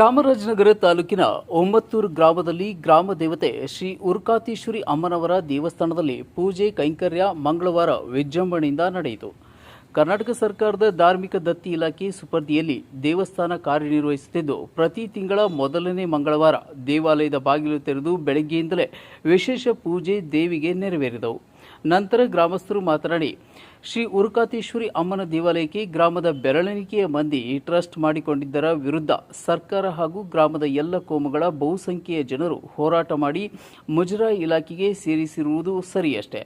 ಚಾಮರಾಜನಗರ ತಾಲೂಕಿನ ಒಂಬತ್ತೂರು ಗ್ರಾಮದಲ್ಲಿ ಗ್ರಾಮ ದೇವತೆ ಶ್ರೀ ಉರ್ಕಾತೀಶ್ವರಿ ಅಮ್ಮನವರ ದೇವಸ್ಥಾನದಲ್ಲಿ ಪೂಜೆ, ಕೈಂಕರ್ಯ ಮಂಗಳವಾರ ವಿಜೃಂಭಣೆಯಿಂದ ನಡೆಯಿತು. ಕರ್ನಾಟಕ ಸರ್ಕಾರದ ಧಾರ್ಮಿಕ ದತ್ತಿ ಇಲಾಖೆ ಸುಪರ್ದಿಯಲ್ಲಿ ದೇವಸ್ಥಾನ ಕಾರ್ಯನಿರ್ವಹಿಸುತ್ತಿದ್ದು, ಪ್ರತಿ ತಿಂಗಳ ಮೊದಲನೇ ಮಂಗಳವಾರ ದೇವಾಲಯದ ಬಾಗಿಲು ತೆರೆದು ಬೆಳಗ್ಗೆಯಿಂದಲೇ ವಿಶೇಷ ಪೂಜೆ ದೇವಿಗೆ ನೆರವೇರಿದವು. ನಂತರ ಗ್ರಾಮಸ್ಥರು ಮಾತನಾಡಿ ಶ್ರೀ ಉರುಕಾತೇಶ್ವರಿ ಅಮ್ಮನ ದೇವಾಲಯಕ್ಕೆ ಗ್ರಾಮದ ಬೆರಳೆಣಿಕೆಯ ಮಂದಿ ಟ್ರಸ್ಟ್ ಮಾಡಿಕೊಂಡಿದ್ದರ ವಿರುದ್ಧ ಸರ್ಕಾರ ಹಾಗೂ ಗ್ರಾಮದ ಎಲ್ಲ ಕೋಮುಗಳ ಬಹುಸಂಖ್ಯೆಯ ಜನರು ಹೋರಾಟ ಮಾಡಿ ಮುಜರಾಯಿ ಇಲಾಖೆಗೆ ಸೇರಿಸಿರುವುದು ಸರಿಯಷ್ಟೇ.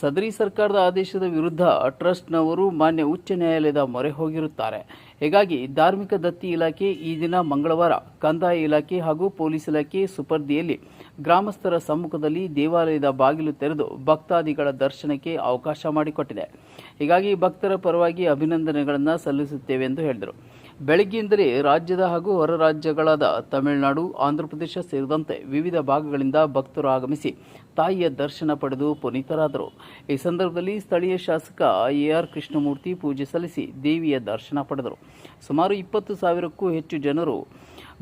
ಸದರಿ ಸರ್ಕಾರದ ಆದೇಶದ ವಿರುದ್ಧ ಟ್ರಸ್ಟ್ನವರು ಮಾನ್ಯ ಉಚ್ಚ ನ್ಯಾಯಾಲಯದ ಮೊರೆ ಹೋಗಿರುತ್ತಾರೆ. ಹೀಗಾಗಿ ಧಾರ್ಮಿಕ ದತ್ತಿ ಇಲಾಖೆ ಈ ದಿನ ಮಂಗಳವಾರ ಕಂದಾಯ ಇಲಾಖೆ ಹಾಗೂ ಪೊಲೀಸ್ ಇಲಾಖೆ ಸುಪರ್ದಿಯಲ್ಲಿ ಗ್ರಾಮಸ್ಥರ ಸಮ್ಮುಖದಲ್ಲಿ ದೇವಾಲಯದ ಬಾಗಿಲು ತೆರೆದು ಭಕ್ತಾದಿಗಳ ದರ್ಶನಕ್ಕೆ ಅವಕಾಶ ಮಾಡಿಕೊಟ್ಟಿದೆ. ಹೀಗಾಗಿ ಭಕ್ತರ ಪರವಾಗಿ ಅಭಿನಂದನೆಗಳನ್ನು ಸಲ್ಲಿಸುತ್ತೇವೆ ಎಂದು ಹೇಳಿದರು. ಬೆಳಗ್ಗೆಯಿಂದಲೇ ರಾಜ್ಯದ ಹಾಗೂ ಹೊರ ರಾಜ್ಯಗಳಾದ ತಮಿಳುನಾಡು, ಆಂಧ್ರಪ್ರದೇಶ ಸೇರಿದಂತೆ ವಿವಿಧ ಭಾಗಗಳಿಂದ ಭಕ್ತರು ಆಗಮಿಸಿ ತಾಯಿಯ ದರ್ಶನ ಪಡೆದು ಪುನೀತರಾದರು. ಈ ಸಂದರ್ಭದಲ್ಲಿ ಸ್ಥಳೀಯ ಶಾಸಕ ಎಆರ್ ಕೃಷ್ಣಮೂರ್ತಿ ಪೂಜೆ ಸಲ್ಲಿಸಿ ದೇವಿಯ ದರ್ಶನ ಪಡೆದರು. ಸುಮಾರು ಇಪ್ಪತ್ತು ಸಾವಿರಕ್ಕೂ ಹೆಚ್ಚು ಜನರು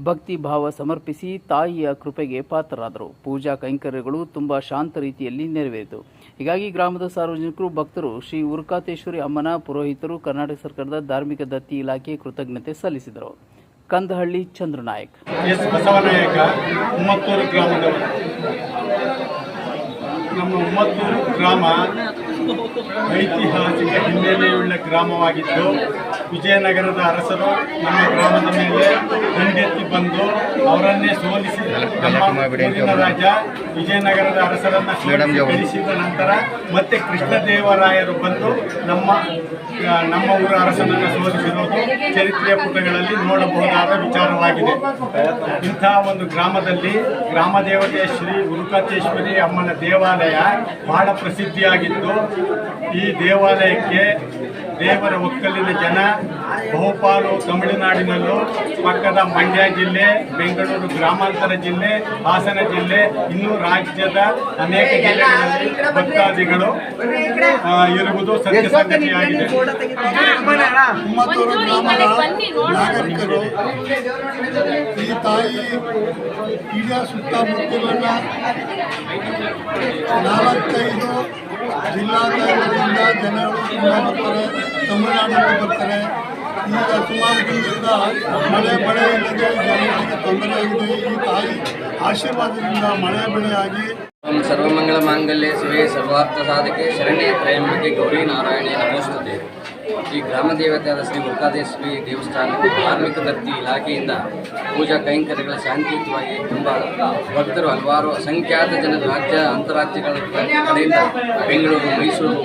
ಭಕ್ತಿ ಭಾವ ಸಮರ್ಪಿಸಿ ತಾಯಿಯ ಕೃಪೆಗೆ ಪಾತ್ರರಾದರು. ಪೂಜಾ ಕೈಂಕರ್ಯಗಳು ತುಂಬ ಶಾಂತ ರೀತಿಯಲ್ಲಿ ನೆರವೇರಿತು. ಹೀಗಾಗಿ ಗ್ರಾಮದ ಸಾರ್ವಜನಿಕರು, ಭಕ್ತರು ಶ್ರೀ ಉರ್ಕಾತೇಶ್ವರಿ ಅಮ್ಮನ ಪುರೋಹಿತರು ಕರ್ನಾಟಕ ಸರ್ಕಾರದ ಧಾರ್ಮಿಕ ದತ್ತಿ ಇಲಾಖೆ ಕೃತಜ್ಞತೆ ಸಲ್ಲಿಸಿದರು. ಕಂದಹಳ್ಳಿ ಚಂದ್ರನಾಯಕ್. ನಮ್ಮ ಗ್ರಾಮ ಐತಿಹಾಸಿಕ ಹಿನ್ನೆಲೆಯುಳ್ಳ ಗ್ರಾಮವಾಗಿದ್ದು ವಿಜಯನಗರದ ಅರಸರು ನಮ್ಮ ಗ್ರಾಮದ ಮೇಲೆ ದಂಡೆತ್ತಿ ಬಂದು ಅವರನ್ನೇ ಸೋಲಿಸಿ ನಮ್ಮ ರಾಜ ವಿಜಯನಗರದ ಅರಸರನ್ನ ಸೋಲಿಸಿ ಗೆಲ್ಲಿಸಿದ ನಂತರ ಮತ್ತೆ ಕೃಷ್ಣದೇವರಾಯರು ಬಂದು ನಮ್ಮ ನಮ್ಮ ಊರ ಅರಸನನ್ನು ಸೋಲಿಸಿರೋದು ಚರಿತ್ರೆಯ ಪುಟಗಳಲ್ಲಿ ನೋಡಬಹುದಾದ ವಿಚಾರವಾಗಿದೆ. ಇಂತಹ ಒಂದು ಗ್ರಾಮದಲ್ಲಿ ಗ್ರಾಮ ದೇವತೆ ಶ್ರೀ ಗುರುಕಾತೇಶ್ವರಿ ಅಮ್ಮನ ದೇವಾಲಯ ಬಹಳ ಪ್ರಸಿದ್ಧಿಯಾಗಿದ್ದು ಈ ದೇವಾಲಯಕ್ಕೆ ದೇವರ ಒಕ್ಕಲಿನ ಜನ ಬಹುಪಾಲು ತಮಿಳುನಾಡಿನಲ್ಲೂ ಪಕ್ಕದ ಮಂಡ್ಯ ಜಿಲ್ಲೆ ಬೆಂಗಳೂರು ಗ್ರಾಮಾಂತರ ಜಿಲ್ಲೆ ಹಾಸನ ಜಿಲ್ಲೆ ಇನ್ನೂ ರಾಜ್ಯದ ಅನೇಕ ಜಿಲ್ಲೆಗಳಲ್ಲಿ ಭಕ್ತಾದಿಗಳು ಇರುವುದು ಸತ್ಯ ಸಂಗತಿಯಾಗಿದೆ. ಉಮ್ಮತ್ತೂರು ಗ್ರಾಮದ ನಾಗರಿಕರು ಈ ತಾಯಿ ಈಗ ಸುತ್ತಮುತ್ತಲಿನ ನಾಲ್ಕೈದು ಜಿಲ್ಲಾಧಿಕಾರಿಗಳಿಂದ ಜನರು ತುಂಬ ಬರ್ತಾರೆ ತಮಿಳುನಾಡಿನಿಂದ ಬರ್ತಾರೆ. ಸುಮಾರು ದಿನದಿಂದ ಮಳೆ ಬೆಳೆ ಇಲ್ಲದೆ ಜನರಿಗೆ ತೊಂದರೆಯಾಗಿದೆ ಈ ತಾಯಿ ಆಶೀರ್ವಾದದಿಂದ ಮಳೆ ಬೆಳೆಯಾಗಿ. ಸರ್ವಮಂಗಳ ಮಾಂಗಲ್ಯ ಶಿವೆ ಸರ್ವಾರ್ಥ ಸಾಧಕೆ ಶರಣ್ಯ ತ್ರಯಂಬಕೆ ಗೌರಿ ನಾರಾಯಣಿ ನಮೋಸ್ತುತೆ. ಈ ಗ್ರಾಮ ದೇವತೆಯಾದ ಶ್ರೀ ದುರ್ಗಾದೇಶ್ವರಿ ದೇವಸ್ಥಾನ ಧಾರ್ಮಿಕ ದತ್ತಿ ಇಲಾಖೆಯಿಂದ ಪೂಜಾ ಕೈಂಕರ್ಯಗಳ ಶಾಂತಿಯುತವಾಗಿ ತುಂಬ ಭಕ್ತರು ಹಲವಾರು ಅಸಂಖ್ಯಾತ ಜನರು ರಾಜ್ಯ, ಅಂತಾರಾಜ್ಯಗಳ ಕಡೆಯಿಂದ ಬೆಂಗಳೂರು, ಮೈಸೂರು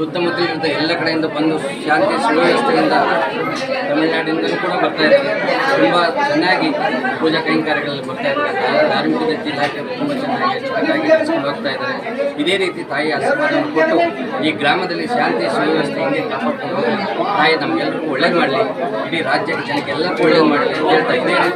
ಸುತ್ತಮುತ್ತಲಿನ ಎಲ್ಲ ಕಡೆಯಿಂದ ಬಂದು ಶಾಂತಿ, ಸುವ್ಯವಸ್ಥೆಯಿಂದ ತಮಿಳುನಾಡಿನಿಂದಲೂ ಕೂಡ ಬರ್ತಾ ಇದ್ದಾರೆ. ತುಂಬ ಚೆನ್ನಾಗಿ ಪೂಜಾ ಕೈಂಕಾರ್ಯಗಳಲ್ಲಿ ಬರ್ತಾ ಇದ್ದಾರೆ. ಧಾರ್ಮಿಕ ದತ್ತಿ ಇಲಾಖೆ ತುಂಬ ಚೆನ್ನಾಗಿ ನಡೆಸ್ಕೊಂಡು ಹೋಗ್ತಾ ಇದ್ದಾರೆ. ಇದೇ ರೀತಿ ತಾಯಿ ಆಶೀರ್ವಾದವನ್ನು ಕೊಟ್ಟು ಈ ಗ್ರಾಮದಲ್ಲಿ ಶಾಂತಿ, ಸುವ್ಯವಸ್ಥೆ ಹಿಂಗೆ ಕಾಪಾಡ್ಕೊಂಡು ತಾಯಿ ನಮಗೆಲ್ಲರಿಗೂ ಒಳ್ಳೇದು ಮಾಡಲಿ. ಇಡೀ ರಾಜ್ಯದ ಜನಕ್ಕೆ ಎಲ್ಲರಿಗೂ ಒಳ್ಳೇದು ಮಾಡಲಿ ಅಂತ ಹೇಳ್ತಾ ಇದೇ ರೀತಿ